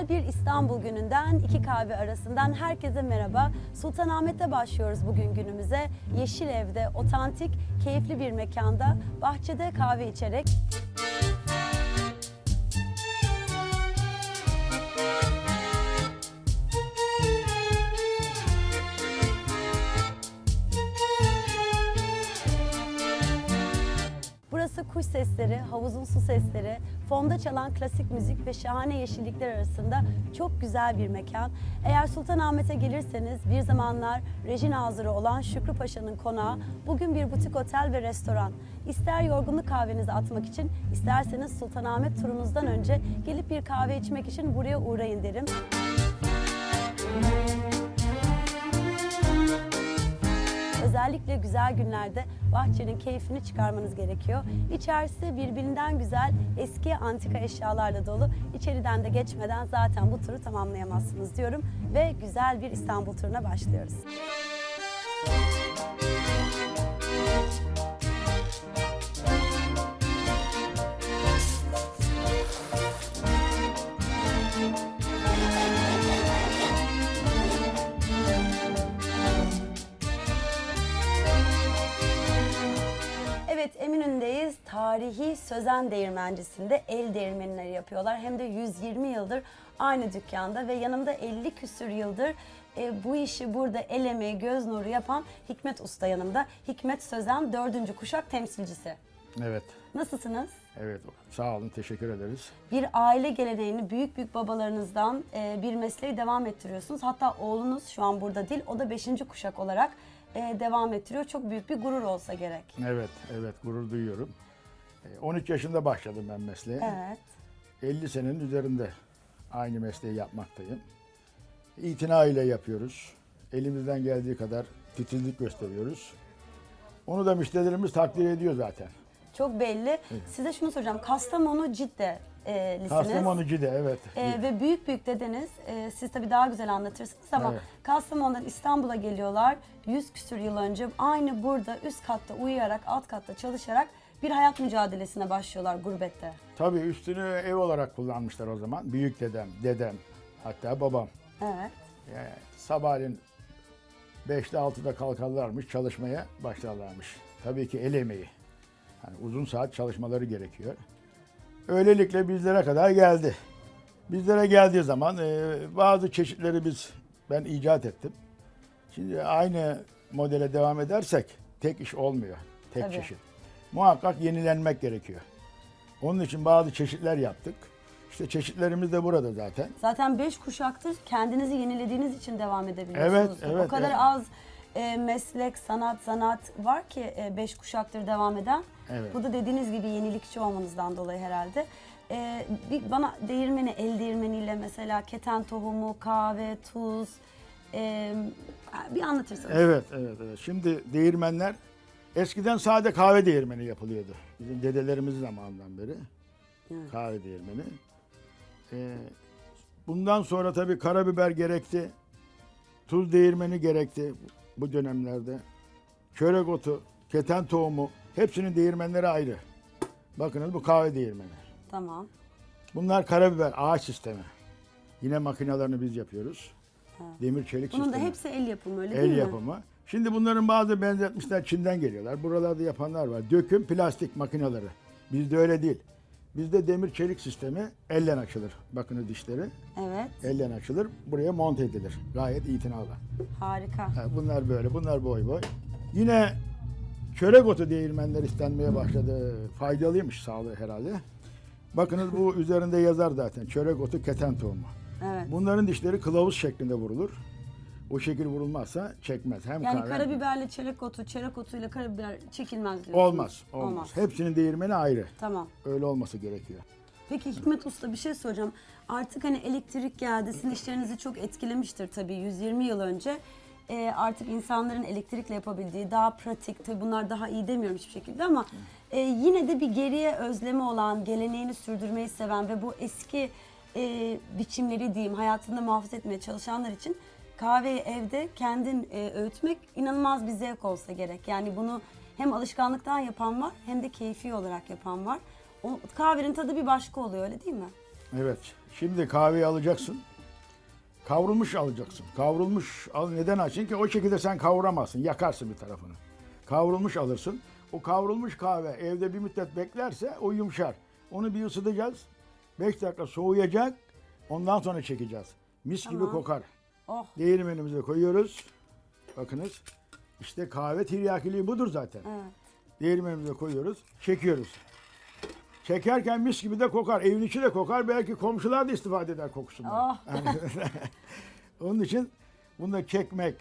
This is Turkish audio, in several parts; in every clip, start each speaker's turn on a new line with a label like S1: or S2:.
S1: Güzel bir İstanbul gününden iki kahve arasından herkese merhaba. Sultanahmet'te başlıyoruz bugün günümüze. Yeşil Ev'de otantik, keyifli bir mekanda bahçede kahve içerek Burası kuş sesleri, havuzun su sesleri, fonda çalan klasik müzik ve şahane yeşillikler arasında çok güzel bir mekan. Eğer Sultanahmet'e gelirseniz bir zamanlar rejin hazırı olan Şükrü Paşa'nın konağı bugün bir butik otel ve restoran. İster yorgunluk kahvenizi atmak için, isterseniz Sultanahmet turunuzdan önce gelip bir kahve içmek için buraya uğrayın derim. Özellikle güzel günlerde bahçenin keyfini çıkarmanız gerekiyor. İçerisi birbirinden güzel eski antika eşyalarla dolu. İçeriden de geçmeden zaten bu turu tamamlayamazsınız diyorum ve güzel bir İstanbul turuna başlıyoruz. Tarihi Sözen Değirmencisi'nde el değirmenleri yapıyorlar. Hem de 120 yıldır aynı dükkanda ve yanımda 50 küsür yıldır e, bu işi burada el emeği, göz nuru yapan Hikmet Usta yanımda. Hikmet Sözen 4. kuşak temsilcisi.
S2: Evet,
S1: Nasılsınız?
S2: evet. Sağ olun, teşekkür ederiz.
S1: Bir aile geleneğini büyük büyük babalarınızdan e, bir mesleği devam ettiriyorsunuz. Hatta oğlunuz şu an burada değil, o da 5. kuşak olarak e, devam ettiriyor. Çok büyük bir gurur olsa gerek.
S2: Evet, evet, gurur duyuyorum. E, 13 yaşında başladım ben mesleğe.
S1: Evet.
S2: 50 senenin üzerinde aynı mesleği yapmaktayım. İtina ile yapıyoruz. Elimizden geldiği kadar titizlik gösteriyoruz. Onu da müşterilerimiz takdir ediyor zaten.
S1: Çok belli. Size şunu soracağım. Kastamonu Cidde e, lisiniz.
S2: Kastamonu Cide, evet.
S1: E, ve büyük büyük dedeniz, e, siz tabii daha güzel anlatırsınız ama
S2: Evet.
S1: Kastamonu'dan İstanbul'a geliyorlar. 100 küsür yıl önce aynı burada üst katta uyuyarak, alt katta çalışarak bir hayat mücadelesine başlıyorlar gurbette.
S2: Tabii üstünü ev olarak kullanmışlar o zaman. Büyük dedem, dedem, hatta babam.
S1: Evet.
S2: Yani sabahleyin 5'te 6'da kalkarlarmış, çalışmaya başlarlarmış. Tabii ki el emeği. Hani uzun saat çalışmaları gerekiyor. Öylelikle bizlere kadar geldi. Bizlere geldiği zaman e, bazı çeşitleri biz ben icat ettim. Şimdi aynı modele devam edersek tek iş olmuyor. Tek
S1: Tabii.
S2: çeşit. Muhakkak yenilenmek gerekiyor. Onun için bazı çeşitler yaptık. İşte çeşitlerimiz de burada zaten.
S1: Zaten 5 kuşaktır kendinizi yenilediğiniz için devam edebiliyorsunuz.
S2: Evet, evet,
S1: O kadar
S2: evet.
S1: az e, meslek, sanat, zanaat var ki 5 kuşaktır devam eden.
S2: Evet.
S1: Bu da dediğiniz gibi yenilikçi olmanızdan dolayı herhalde. E, bir bana değirmeni, el değirmeniyle mesela keten tohumu, kahve, tuz e, bir anlatırsanız.
S2: Evet, evet, evet. Şimdi değirmenler eskiden sade kahve değirmeni yapılıyordu. Bizim dedelerimizin zamanından beri
S1: Evet.
S2: kahve değirmeni. Ee, bundan sonra tabii karabiber gerekti. Tuz değirmeni gerekti bu dönemlerde. Çörek otu, keten tohumu hepsinin değirmenleri ayrı. Bakınız bu kahve değirmeni.
S1: Tamam.
S2: Bunlar karabiber, ağaç sistemi. Yine makinalarını biz yapıyoruz. Demir çelik
S1: Bunun da
S2: sistemi.
S1: hepsi el yapımı öyle
S2: El
S1: değil mi?
S2: yapımı. Şimdi bunların bazı benzetmişler Çin'den geliyorlar. Buralarda yapanlar var. Döküm plastik makineleri. Bizde öyle değil. Bizde demir çelik sistemi elle açılır. Bakın dişleri
S1: Evet.
S2: elle açılır. Buraya monte edilir. Gayet itinalı.
S1: Harika.
S2: Ha, bunlar böyle. Bunlar boy boy. Yine çörek otu değirmenler istenmeye başladı. Faydalıymış sağlığı herhalde. Bakınız bu üzerinde yazar zaten. Çörek otu keten tohumu.
S1: Evet.
S2: Bunların dişleri kılavuz şeklinde vurulur. O şekil vurulmazsa çekmez. Hem
S1: Yani
S2: kahve-
S1: karabiberle çörek otu, çörek otuyla karabiber çekilmez diyorsunuz.
S2: Olmaz, olmaz. Hepsinin değirmeni ayrı.
S1: Tamam.
S2: Öyle olması gerekiyor.
S1: Peki Hikmet Usta bir şey soracağım. Artık hani elektrik geldi, sizin işlerinizi çok etkilemiştir tabii 120 yıl önce. Ee, artık insanların elektrikle yapabildiği daha pratik, tabii bunlar daha iyi demiyorum hiçbir şekilde ama e, yine de bir geriye özlemi olan, geleneğini sürdürmeyi seven ve bu eski e, biçimleri diyeyim hayatında muhafaza etmeye çalışanlar için kahveyi evde kendin e, öğütmek inanılmaz bir zevk olsa gerek. Yani bunu hem alışkanlıktan yapan var hem de keyfi olarak yapan var. O kahvenin tadı bir başka oluyor öyle değil mi?
S2: Evet. Şimdi kahveyi alacaksın. Kavrulmuş alacaksın. Kavrulmuş al neden al? Çünkü o şekilde sen kavuramazsın. Yakarsın bir tarafını. Kavrulmuş alırsın. O kavrulmuş kahve evde bir müddet beklerse o yumuşar. Onu bir ısıtacağız. 5 dakika soğuyacak. Ondan sonra çekeceğiz. Mis gibi
S1: Tamam.
S2: kokar.
S1: Oh
S2: Değirmenimize koyuyoruz. Bakınız. İşte kahve tiryakiliği budur zaten.
S1: evet.
S2: Değirmenimize koyuyoruz. Çekiyoruz. Çekerken mis gibi de kokar. Evin içi de kokar. Belki komşular da istifade eder kokusundan.
S1: Oh.
S2: Yani Onun için bunu da çekmek,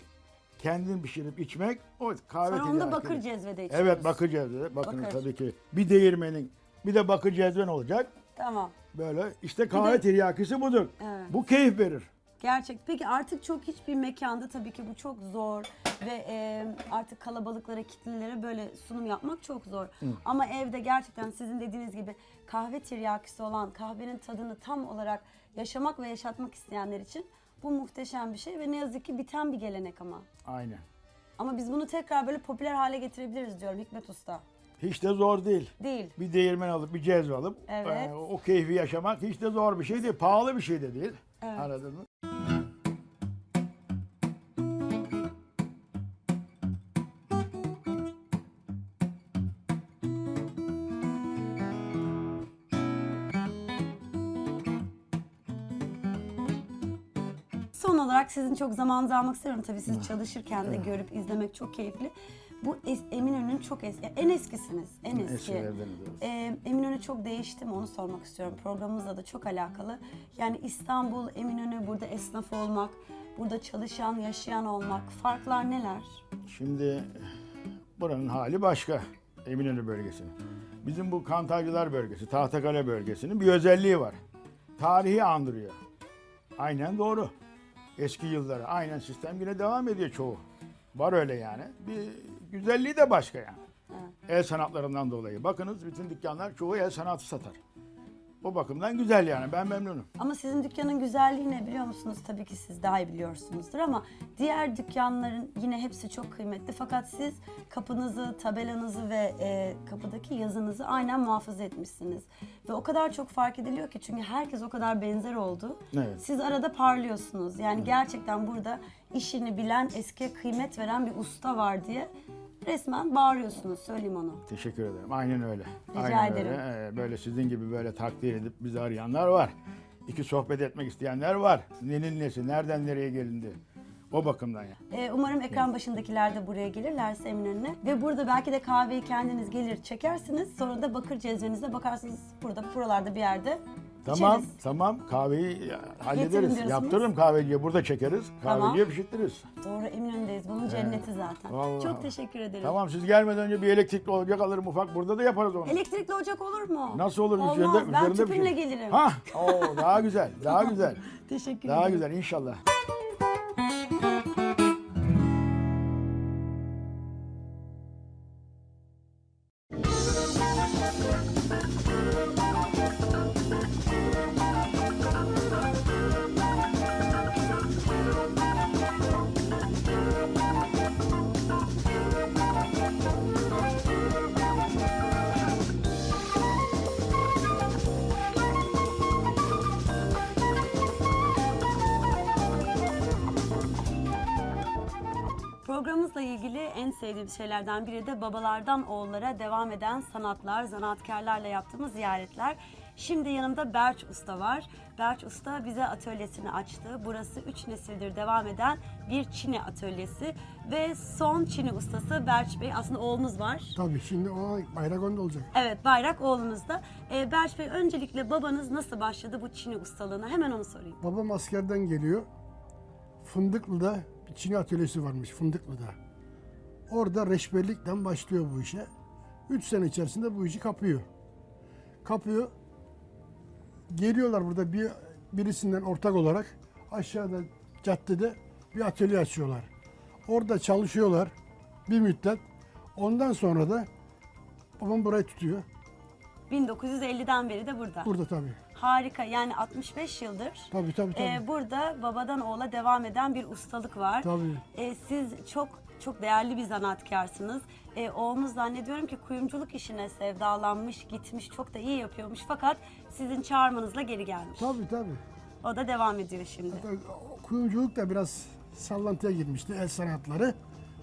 S2: kendin pişirip içmek o kahve
S1: Sonra onu da bakır cezvede içiyoruz.
S2: Evet bakır cezve. Bakın
S1: Bakır.
S2: tabii ki bir değirmenin bir de bakır cezven olacak.
S1: Tamam.
S2: Böyle işte kahve
S1: de-
S2: tiryakisi budur.
S1: Evet.
S2: Bu keyif verir.
S1: Gerçek. Peki artık çok hiçbir mekanda tabii ki bu çok zor ve e, artık kalabalıklara, kitlelere böyle sunum yapmak çok zor. Ama evde gerçekten sizin dediğiniz gibi kahve tiryakisi olan kahvenin tadını tam olarak yaşamak ve yaşatmak isteyenler için bu muhteşem bir şey ve ne yazık ki biten bir gelenek ama.
S2: Aynen.
S1: Ama biz bunu tekrar böyle popüler hale getirebiliriz diyorum Hikmet Usta.
S2: Hiç de zor değil.
S1: Değil.
S2: Bir değirmen alıp bir cezve alıp
S1: Evet.
S2: e, o keyfi yaşamak hiç de zor bir şey değil. Pahalı bir şey de değil.
S1: Evet.
S2: Anladın mı?
S1: Olarak sizin çok zamanınızı almak istemiyorum. Tabii siz çalışırken de görüp izlemek çok keyifli. Bu es- Eminönü'nün çok eski, en eskisiniz, en eski. Ee, Eminönü çok değişti mi onu sormak istiyorum. Programımızla da çok alakalı. Yani İstanbul, Eminönü, burada esnaf olmak, burada çalışan, yaşayan olmak, farklar neler?
S2: Şimdi buranın hali başka. Eminönü bölgesinin. Bizim bu Kantarcılar bölgesi, Tahtakale bölgesinin bir özelliği var. Tarihi andırıyor. Aynen doğru. Eski yılları. Aynen sistem yine devam ediyor çoğu. Var öyle yani. Bir güzelliği de başka yani.
S1: Evet.
S2: El sanatlarından dolayı. Bakınız bütün dükkanlar çoğu el sanatı satar. O bakımdan güzel yani. Ben memnunum.
S1: Ama sizin dükkanın güzelliği ne biliyor musunuz? Tabii ki siz daha iyi biliyorsunuzdur ama diğer dükkanların yine hepsi çok kıymetli. Fakat siz kapınızı, tabelanızı ve e, kapıdaki yazınızı aynen muhafaza etmişsiniz. Ve o kadar çok fark ediliyor ki çünkü herkes o kadar benzer oldu.
S2: Evet.
S1: Siz arada parlıyorsunuz. Yani gerçekten burada işini bilen, eskiye kıymet veren bir usta var diye resmen bağırıyorsunuz. Söyleyeyim onu.
S2: Teşekkür ederim. Aynen öyle.
S1: Rica
S2: Aynen
S1: ederim.
S2: Öyle. Ee, Böyle sizin gibi böyle takdir edip bizi arayanlar var. İki sohbet etmek isteyenler var. Nenin nesi, nereden nereye gelindi. O bakımdan ya.
S1: Ee, umarım ekran başındakiler de buraya gelirlerse Eminönü'ne. Ve burada belki de kahveyi kendiniz gelir çekersiniz. Sonra da bakır cezvenizde bakarsınız burada buralarda bir yerde
S2: Tamam,
S1: içeriz.
S2: tamam. Kahveyi hallederiz.
S1: diyorsunuz.
S2: Yaptırırım kahveciye. Burada çekeriz.
S1: Tamam.
S2: Kahveciye pişirtiriz.
S1: Doğru Eminönü'ndeyiz. Bunun cenneti zaten.
S2: Vallahi.
S1: Çok teşekkür ederim.
S2: Tamam siz gelmeden önce bir elektrikli ocak alırım ufak. Burada da yaparız onu.
S1: Elektrikli ocak olur mu?
S2: Nasıl olur?
S1: Olmaz.
S2: Üzerinde,
S1: ben
S2: üzerinde
S1: tüpümle
S2: pişir-
S1: gelirim.
S2: Ha, oo, daha güzel. Daha güzel.
S1: Teşekkür
S2: Daha
S1: ederim.
S2: güzel inşallah.
S1: İlgili en sevdiğim şeylerden biri de babalardan oğullara devam eden sanatlar, zanaatkarlarla yaptığımız ziyaretler. Şimdi yanımda Berç Usta var. Berç Usta bize atölyesini açtı. Burası 3 nesildir devam eden bir Çini atölyesi. Ve son Çini ustası Berç Bey. Aslında oğlunuz var.
S3: Tabii şimdi o bayrak onda olacak.
S1: Evet bayrak oğlunuzda. Ee, Berç Bey öncelikle babanız nasıl başladı bu Çini ustalığına? Hemen onu sorayım.
S3: Babam askerden geliyor. Fındıklı'da bir Çin'i atölyesi varmış Fındıklı'da. Orada reşberlikten başlıyor bu işe. 3 sene içerisinde bu işi kapıyor. Kapıyor. Geliyorlar burada bir birisinden ortak olarak aşağıda caddede bir atölye açıyorlar. Orada çalışıyorlar bir müddet. Ondan sonra da babam burayı tutuyor.
S1: 1950'den beri de burada.
S3: Burada tabii.
S1: Harika. Yani 65 yıldır
S3: Tabii tabii tabii.
S1: e, burada babadan oğula devam eden bir ustalık var.
S3: Tabii.
S1: E, siz çok çok değerli bir zanaatkarsınız. E, oğlunuz zannediyorum ki kuyumculuk işine sevdalanmış, gitmiş, çok da iyi yapıyormuş. Fakat sizin çağırmanızla geri gelmiş.
S3: Tabii tabii.
S1: O da devam ediyor şimdi.
S3: Kuyumculuk da biraz sallantıya girmişti, el sanatları.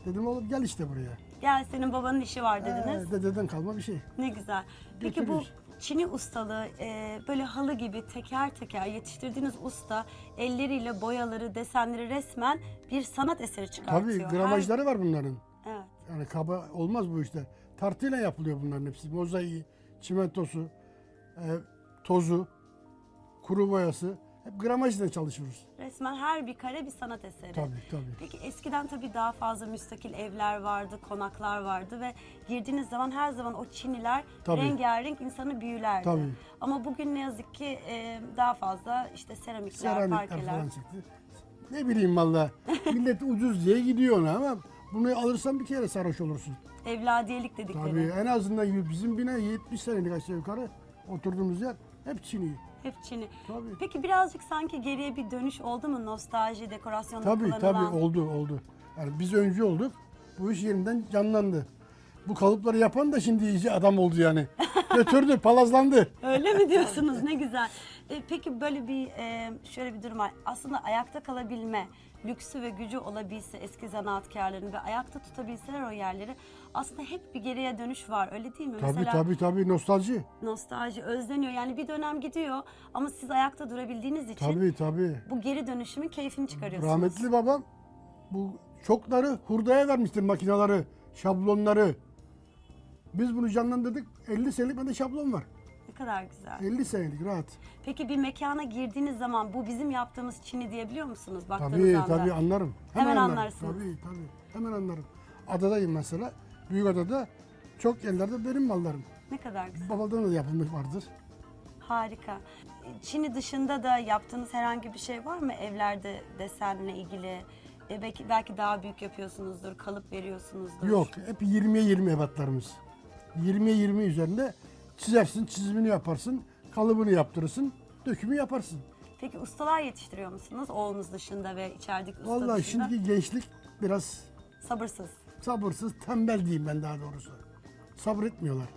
S3: Dedim oğlum gel işte buraya.
S1: Gel senin babanın işi var dediniz.
S3: Ee, dededen kalma bir şey.
S1: Ne güzel. Peki bu
S3: Götürüyor.
S1: Çini ustalığı e, böyle halı gibi teker teker yetiştirdiğiniz usta elleriyle boyaları, desenleri resmen bir sanat eseri
S3: Tabii
S1: çıkartıyor. Her-
S3: gramajları var bunların.
S1: Evet.
S3: Yani kaba olmaz bu işte. Tartıyla yapılıyor bunların hepsi. Mozaiği, çimentosu, e, tozu, kuru boyası. Hep gramajla çalışıyoruz.
S1: Resmen her bir kare bir sanat eseri.
S3: Tabii tabii.
S1: Peki eskiden tabii daha fazla müstakil evler vardı, konaklar vardı ve girdiğiniz zaman her zaman o Çiniler
S3: Tabii.
S1: rengarenk insanı büyülerdi.
S3: Tabii.
S1: Ama bugün ne yazık ki e, daha fazla işte seramikler,
S3: Seramikler
S1: parkeler.
S3: falan çıktı. Ne bileyim valla. Millet ucuz diye gidiyor ona ama bunu alırsan bir kere sarhoş olursun.
S1: Evladiyelik dedikleri.
S3: Tabii en azından bizim bina 70 senelik aşağı yukarı oturduğumuz yer hep Çin'i.
S1: Hep Çin'i.
S3: Tabii.
S1: Peki birazcık sanki geriye bir dönüş oldu mu nostalji, dekorasyonda
S3: Tabii
S1: kullanılan?
S3: tabii oldu oldu. Yani biz öncü olduk. Bu iş yeniden canlandı. Bu kalıpları yapan da şimdi iyice adam oldu yani. Götürdü, palazlandı.
S1: Öyle mi diyorsunuz? Ne güzel. E, peki böyle bir e, şöyle bir durum var. Aslında ayakta kalabilme, lüksü ve gücü olabilse eski zanaatkarların ve ayakta tutabilseler o yerleri aslında hep bir geriye dönüş var. Öyle değil mi?
S3: Tabii
S1: Mesela
S3: tabii tabii nostalji.
S1: nostalji özleniyor. Yani bir dönem gidiyor ama siz ayakta durabildiğiniz için
S3: Tabii tabii.
S1: bu geri dönüşümün keyfini çıkarıyorsunuz.
S3: Rahmetli babam bu çokları hurdaya vermiştir makineleri, şablonları. Biz bunu canlandırdık. 50 senelik bende şablon var.
S1: Ne kadar güzel.
S3: 50 senelik rahat.
S1: Peki bir mekana girdiğiniz zaman bu bizim yaptığımız Çin'i diyebiliyor musunuz baktığınız
S3: Tabii
S1: anda?
S3: tabii anlarım.
S1: Hemen
S3: anlarım.
S1: anlarsınız.
S3: Tabii tabii. Hemen anlarım. Adadayım mesela. Büyükada'da çok yerlerde benim mallarım.
S1: Ne kadar güzel.
S3: Babadan da yapılmış vardır.
S1: Harika. Çin'i dışında da yaptığınız herhangi bir şey var mı evlerde desenle ilgili? E, belki belki daha büyük yapıyorsunuzdur, kalıp veriyorsunuzdur.
S3: Yok hep 20'ye 20 ebatlarımız. 20'ye 20 üzerinde çizersin, çizimini yaparsın, kalıbını yaptırırsın, dökümü yaparsın.
S1: Peki ustalar yetiştiriyor musunuz oğlunuz dışında ve içerideki usta
S3: Vallahi
S1: dışında?
S3: şimdiki gençlik biraz
S1: Sabırsız.
S3: sabırsız, tembel diyeyim ben daha doğrusu. Sabretmiyorlar.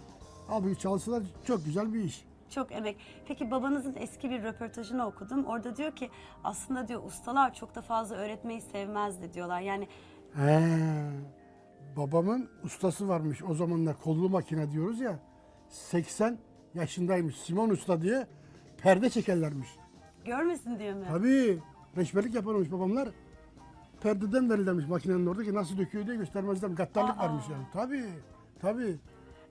S3: Halbuki çalışsalar çok güzel bir iş.
S1: Çok emek. Peki babanızın eski bir röportajını okudum. Orada diyor ki aslında diyor ustalar çok da fazla öğretmeyi sevmezdi diyorlar. Yani
S3: He. Babamın ustası varmış o zamanlar kollu makine diyoruz ya. 80 yaşındaymış Simon Usta diye perde çekerlermiş.
S1: görmesin diyor mu?
S3: Tabii reçberlik yaparmış babamlar. Perdeden verirlermiş makinenin orada ki nasıl döküyor diye göstermezler. Gattarlık
S1: Aa.
S3: varmış yani. Tabii. Tabii.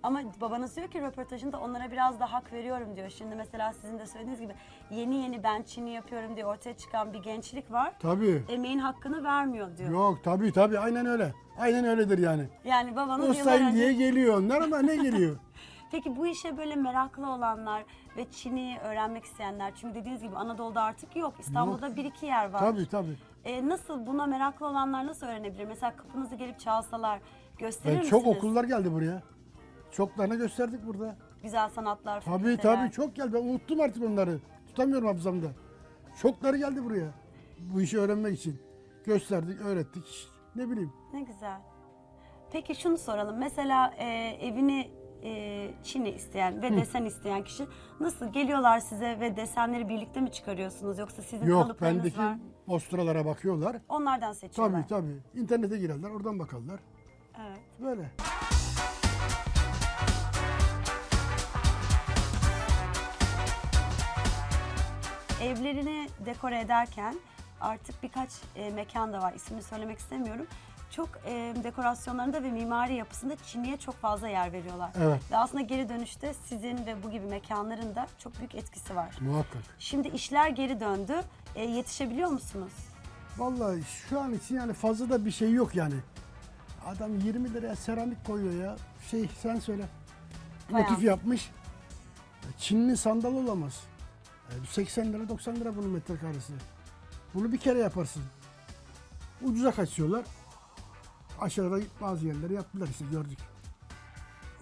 S1: Ama babanız diyor ki röportajında onlara biraz da hak veriyorum diyor. Şimdi mesela sizin de söylediğiniz gibi yeni yeni ben Çin'i yapıyorum diye ortaya çıkan bir gençlik var.
S3: Tabii.
S1: Emeğin hakkını vermiyor diyor.
S3: Yok tabii tabii aynen öyle. Aynen öyledir yani.
S1: Yani babanız yıllar
S3: Ustayım
S1: önce...
S3: diye geliyor onlar ama ne geliyor?
S1: Peki bu işe böyle meraklı olanlar ve Çin'i öğrenmek isteyenler çünkü dediğiniz gibi Anadolu'da artık yok. İstanbul'da bir iki yer var.
S3: tabii tabii.
S1: E, nasıl buna meraklı olanlar nasıl öğrenebilir? Mesela kapınızı gelip çalsalar gösterir
S3: Ben
S1: misiniz?
S3: çok okullar geldi buraya. Çoklarına gösterdik burada.
S1: Güzel sanatlar,
S3: Tabii
S1: fakülteler.
S3: tabii çok geldi. Ben unuttum artık onları. Tutamıyorum hafızamda. Çokları geldi buraya. Bu işi öğrenmek için. Gösterdik, öğrettik. Ne bileyim.
S1: Ne güzel. Peki şunu soralım. Mesela e, evini e, Çin'i isteyen ve desen isteyen kişi nasıl geliyorlar size ve desenleri birlikte mi çıkarıyorsunuz yoksa sizin
S3: Yok
S1: kalıplarınız
S3: bendeki
S1: var?
S3: posturalara bakıyorlar.
S1: Onlardan seçiyorlar.
S3: Tabii tabii. İnternete girerler, oradan bakarlar.
S1: Evet.
S3: Böyle.
S1: Evlerini dekore ederken artık birkaç e, mekan da var. İsmini söylemek istemiyorum. Çok e, dekorasyonlarında ve mimari yapısında Çinli'ye çok fazla yer veriyorlar.
S3: Evet.
S1: Ve aslında geri dönüşte sizin ve bu gibi mekanların da çok büyük etkisi var.
S3: Muhakkak.
S1: Şimdi işler geri döndü. E, yetişebiliyor musunuz?
S3: Vallahi şu an için yani fazla da bir şey yok yani. Adam 20 liraya seramik koyuyor ya. Şey sen söyle.
S1: Bayağı.
S3: Motif yapmış. Çinli sandal olamaz. E, 80 lira 90 lira bunun metrekaresi. Bunu bir kere yaparsın. Ucuza kaçıyorlar. Aşağıda bazı yerleri yaptılar işte gördük.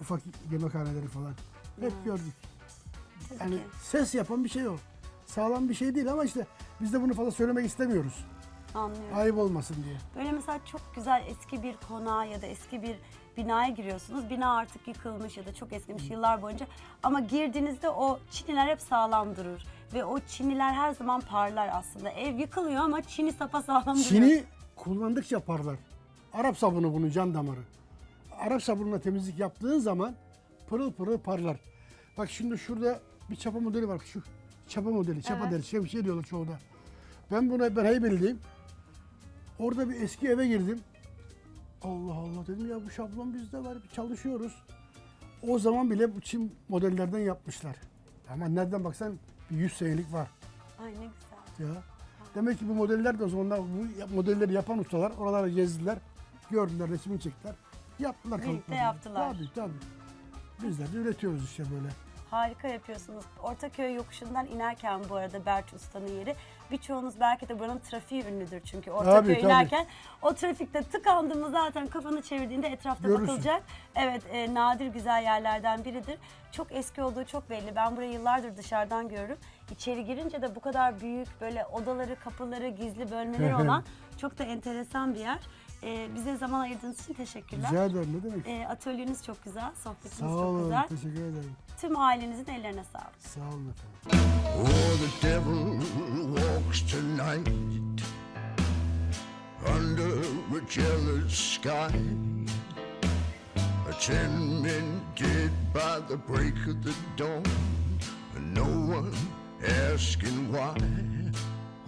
S3: Ufak yemekhaneleri falan. Hep gördük.
S1: Tabii
S3: Yani
S1: ki.
S3: ses yapan bir şey o. Sağlam bir şey değil ama işte biz de bunu fazla söylemek istemiyoruz.
S1: Anlıyorum.
S3: Ayıp olmasın diye.
S1: Böyle mesela çok güzel eski bir konağa ya da eski bir binaya giriyorsunuz. Bina artık yıkılmış ya da çok eskimiş yıllar boyunca. Ama girdiğinizde o çiniler hep sağlam durur. Ve o çiniler her zaman parlar aslında. Ev yıkılıyor ama çini sapasağlam duruyor.
S3: Çini kullandıkça parlar. Arap sabunu bunun can damarı. Arap sabununa temizlik yaptığın zaman pırıl pırıl parlar. Bak şimdi şurada bir çapa modeli var. Şu çapa modeli, çapa
S1: Evet.
S3: deri, şey, bir şey diyorlar çoğu da. Ben buna ben Heybeli'deyim. Orada bir eski eve girdim. Allah Allah dedim ya bu şablon bizde var. Çalışıyoruz. O zaman bile bu Çin modellerden yapmışlar. Ama nereden baksan bir 100 senelik var.
S1: Ay ne güzel.
S3: Ya. Demek ki bu modeller de o zamanlar bu modelleri yapan ustalar oralara gezdiler. Gördüler, resmini çektiler. Yaptılar
S1: Birlikte
S3: kalıplarını.
S1: yaptılar.
S3: Tabii tabii. Bizler de üretiyoruz işte böyle.
S1: Harika yapıyorsunuz. Ortaköy yokuşundan inerken bu arada Berç Usta'nın yeri. Birçoğunuz belki de buranın trafiği ünlüdür çünkü Ortaköy
S3: Tabii, tabii.
S1: inerken o trafikte tıkandığımız zaten kafanı çevirdiğinde etrafta
S3: Görürsün.
S1: bakılacak. Evet e, nadir güzel yerlerden biridir. Çok eski olduğu çok belli. Ben burayı yıllardır dışarıdan görürüm. İçeri girince de bu kadar büyük böyle odaları, kapıları, gizli bölmeleri olan çok da enteresan bir yer. E, bize zaman ayırdığınız için teşekkürler.
S3: Rica ederim ne demek.
S1: E, atölyeniz çok güzel, sohbetiniz
S3: Sağ
S1: çok
S3: olun,
S1: güzel.
S3: teşekkür ederim.
S1: Tüm ailenizin ellerine sağlık.
S3: Sağ olun efendim.
S4: Oh, the devil walks tonight under a jealous sky. Ten men dead by the break of the dawn, and no one asking why.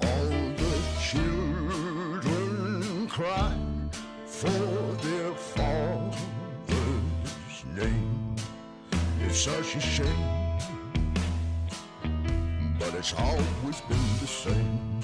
S4: All the children cry for their father's name. It's such a shame but it's always been the same.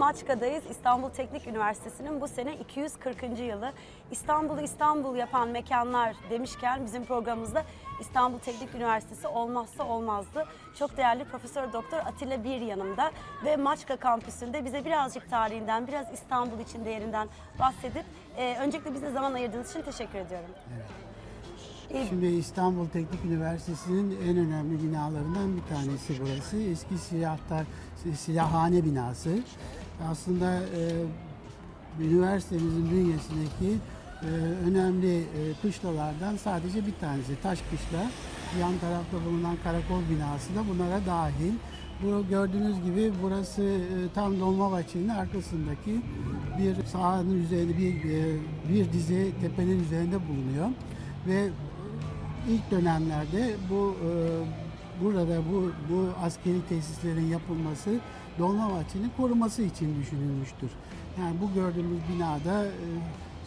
S1: Maçka'dayız. İstanbul Teknik Üniversitesi'nin bu sene 240. yılı. İstanbul'u İstanbul yapan mekanlar demişken bizim programımızda İstanbul Teknik Üniversitesi olmazsa olmazdı. Çok değerli Profesör Doktor Atilla Bir yanımda ve Maçka kampüsünde bize birazcık tarihinden, biraz İstanbul için değerinden bahsedip e, öncelikle bize zaman ayırdığınız için teşekkür ediyorum. E,
S5: Şimdi İstanbul Teknik Üniversitesi'nin en önemli binalarından bir tanesi burası. Eski silahtar, silahhane binası. Aslında e, üniversitemizin bünyesindeki e, önemli e, kışlalardan sadece bir tanesi. Taş kışla. Yan tarafta bulunan karakol binası da bunlara dahil. Bu gördüğünüz gibi burası e, tam Dolmabahçe'nin arkasındaki bir sahanın üzerinde bir e, bir dizi tepenin üzerinde bulunuyor ve İlk dönemlerde bu e, burada bu bu askeri tesislerin yapılması Dolmabahçe'nin koruması için düşünülmüştür. Yani bu gördüğümüz binada e,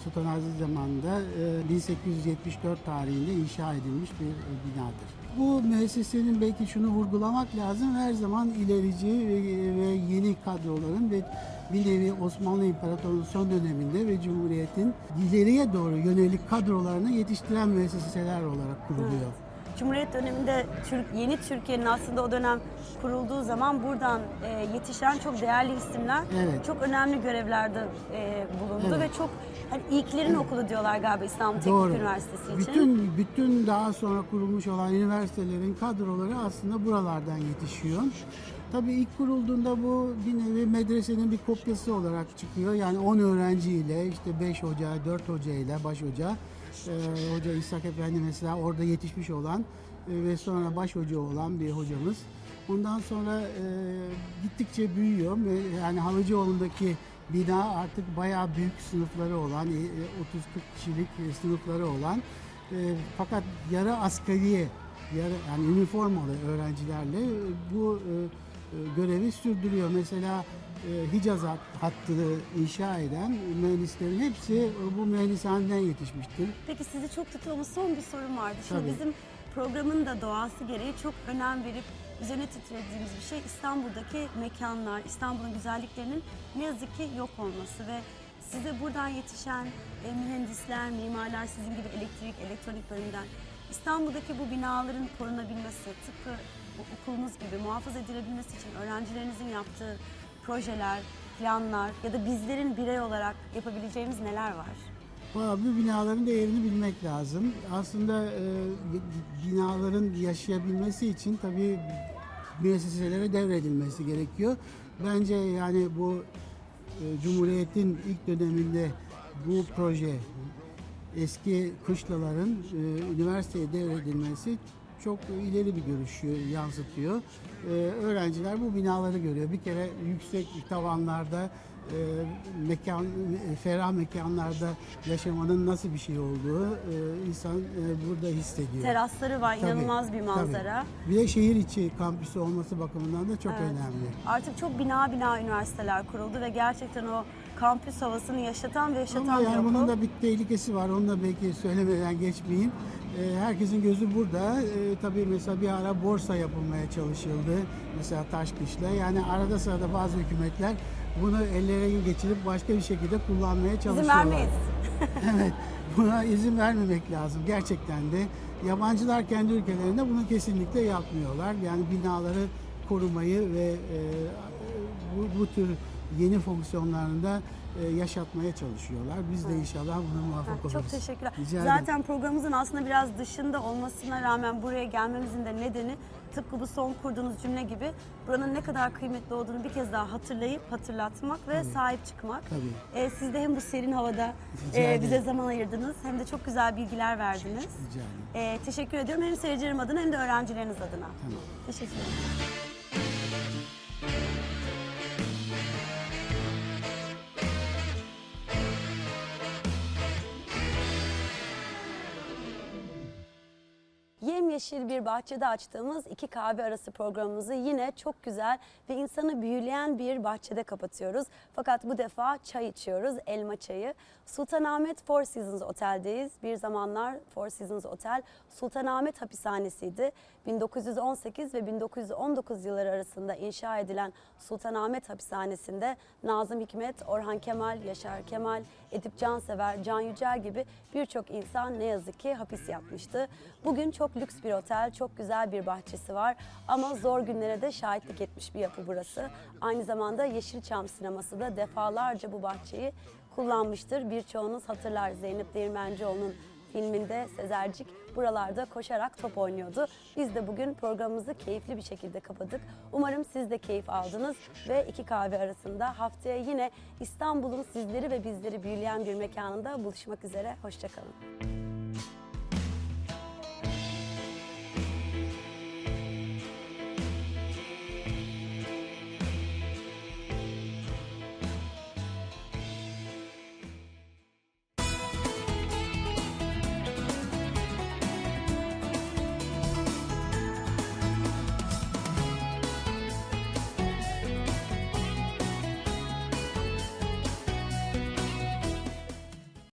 S5: Sultan Aziz zamanında e, 1874 tarihinde inşa edilmiş bir e, binadır. Bu müessesenin belki şunu vurgulamak lazım. Her zaman ilerici ve, ve yeni kadroların ve bir nevi Osmanlı İmparatorluğu son döneminde ve Cumhuriyet'in ileriye doğru yönelik kadrolarını yetiştiren müesseseler olarak kuruluyor.
S1: Cumhuriyet döneminde Türk, yeni Türkiye'nin aslında o dönem kurulduğu zaman buradan e, yetişen çok değerli isimler
S5: Evet.
S1: çok önemli görevlerde e, bulundu
S5: Evet.
S1: ve çok hani ilklerin okulu diyorlar galiba İstanbul Teknik
S5: Doğru.
S1: Üniversitesi için.
S5: Bütün bütün daha sonra kurulmuş olan üniversitelerin kadroları aslında buralardan yetişiyor. Tabii ilk kurulduğunda bu bir nevi medresenin bir kopyası olarak çıkıyor. Yani 10 öğrenciyle işte 5 hoca, 4 hoca ile baş hoca, e, Hoca İshak Efendi mesela orada yetişmiş olan e, ve sonra baş hoca olan bir hocamız. Bundan sonra e, gittikçe büyüyor ve yani Halıcıoğlu'ndaki bina artık bayağı büyük sınıfları olan, e, 30-40 kişilik e, sınıfları olan e, fakat yarı askeriye, yarı yani üniformalı öğrencilerle e, bu e, e, görevi sürdürüyor. Mesela e, Hicaz hat- hattını inşa eden mühendislerin hepsi e, bu mühendishaneden yetişmiştir.
S1: Peki sizi çok tuttuğumuz son bir sorum vardı. Şimdi
S5: Tabii.
S1: bizim programın da doğası gereği çok önem verip üzerine titrediğimiz bir şey İstanbul'daki mekanlar, İstanbul'un güzelliklerinin ne yazık ki yok olması ve size buradan yetişen e, mühendisler, mimarlar, sizin gibi elektrik, elektronik bölümden İstanbul'daki bu binaların korunabilmesi, tıpkı bu okulunuz gibi muhafaza edilebilmesi için öğrencilerinizin yaptığı projeler, planlar ya da bizlerin birey olarak yapabileceğimiz neler var?
S5: Bu binaların değerini bilmek lazım. Aslında e, binaların yaşayabilmesi için tabii müesseselere devredilmesi gerekiyor. Bence yani bu e, Cumhuriyet'in ilk döneminde bu proje eski kışlaların e, üniversiteye devredilmesi çok ileri bir görüşü yansıtıyor. E, öğrenciler bu binaları görüyor. Bir kere yüksek tavanlarda e, mekan, ferah mekanlarda yaşamanın nasıl bir şey olduğu e, insan e, burada hissediyor.
S1: Terasları var,
S5: Tabii,
S1: inanılmaz bir
S5: tabii.
S1: manzara.
S5: Bir de şehir içi kampüsü olması bakımından da çok
S1: Evet.
S5: önemli.
S1: Artık çok bina bina üniversiteler kuruldu ve gerçekten o kampüs havasını yaşatan ve yaşatan
S5: Ama
S1: bir
S5: yani
S1: okul.
S5: bunun da bir tehlikesi var. Onu da belki söylemeden geçmeyeyim. Ee, herkesin gözü burada. Ee, tabii mesela bir ara borsa yapılmaya çalışıldı. Mesela Taşkışla. Yani arada sırada bazı hükümetler bunu ellerine geçirip başka bir şekilde kullanmaya
S1: İzin
S5: çalışıyorlar.
S1: vermeyiz.
S5: evet. Buna izin vermemek lazım. Gerçekten de yabancılar kendi ülkelerinde bunu kesinlikle yapmıyorlar. Yani binaları korumayı ve e, bu, bu tür yeni fonksiyonlarında e, yaşatmaya çalışıyorlar. Biz de inşallah buna muvaffak oluruz.
S1: Çok teşekkürler.
S5: Rica ederim.
S1: Zaten programımızın aslında biraz dışında olmasına rağmen buraya gelmemizin de nedeni tıpkı bu son kurduğunuz cümle gibi buranın ne kadar kıymetli olduğunu bir kez daha hatırlayıp hatırlatmak ve sahip çıkmak.
S5: Tabii.
S1: Ee, siz de hem bu serin havada
S5: Rica
S1: e,
S5: ederim.
S1: bize zaman ayırdınız hem de çok güzel bilgiler verdiniz.
S5: Rica ederim.
S1: Ee, teşekkür ediyorum hem seyircilerim adına hem de öğrencileriniz adına.
S5: Tamam.
S1: Teşekkür ederim. Yemyeşil bir bahçede açtığımız iki kahve arası programımızı yine çok güzel ve insanı büyüleyen bir bahçede kapatıyoruz. Fakat bu defa çay içiyoruz, elma çayı. Sultanahmet Four Seasons Otel'deyiz. Bir zamanlar Four Seasons Otel Sultanahmet Hapishanesi'ydi. 1918 ve 1919 yılları arasında inşa edilen Sultanahmet Hapishanesi'nde Nazım Hikmet, Orhan Kemal, Yaşar Kemal, Edip Cansever, Can Yücel gibi birçok insan ne yazık ki hapis yatmıştı. Bugün çok lüks bir otel, çok güzel bir bahçesi var ama zor günlere de şahitlik etmiş bir yapı burası. Aynı zamanda Yeşilçam sineması da defalarca bu bahçeyi kullanmıştır. Birçoğunuz hatırlar Zeynep Değirmencioğlu'nun filminde Sezercik buralarda koşarak top oynuyordu. Biz de bugün programımızı keyifli bir şekilde kapadık. Umarım siz de keyif aldınız ve iki kahve arasında haftaya yine İstanbul'un sizleri ve bizleri büyüleyen bir mekanında buluşmak üzere. Hoşçakalın.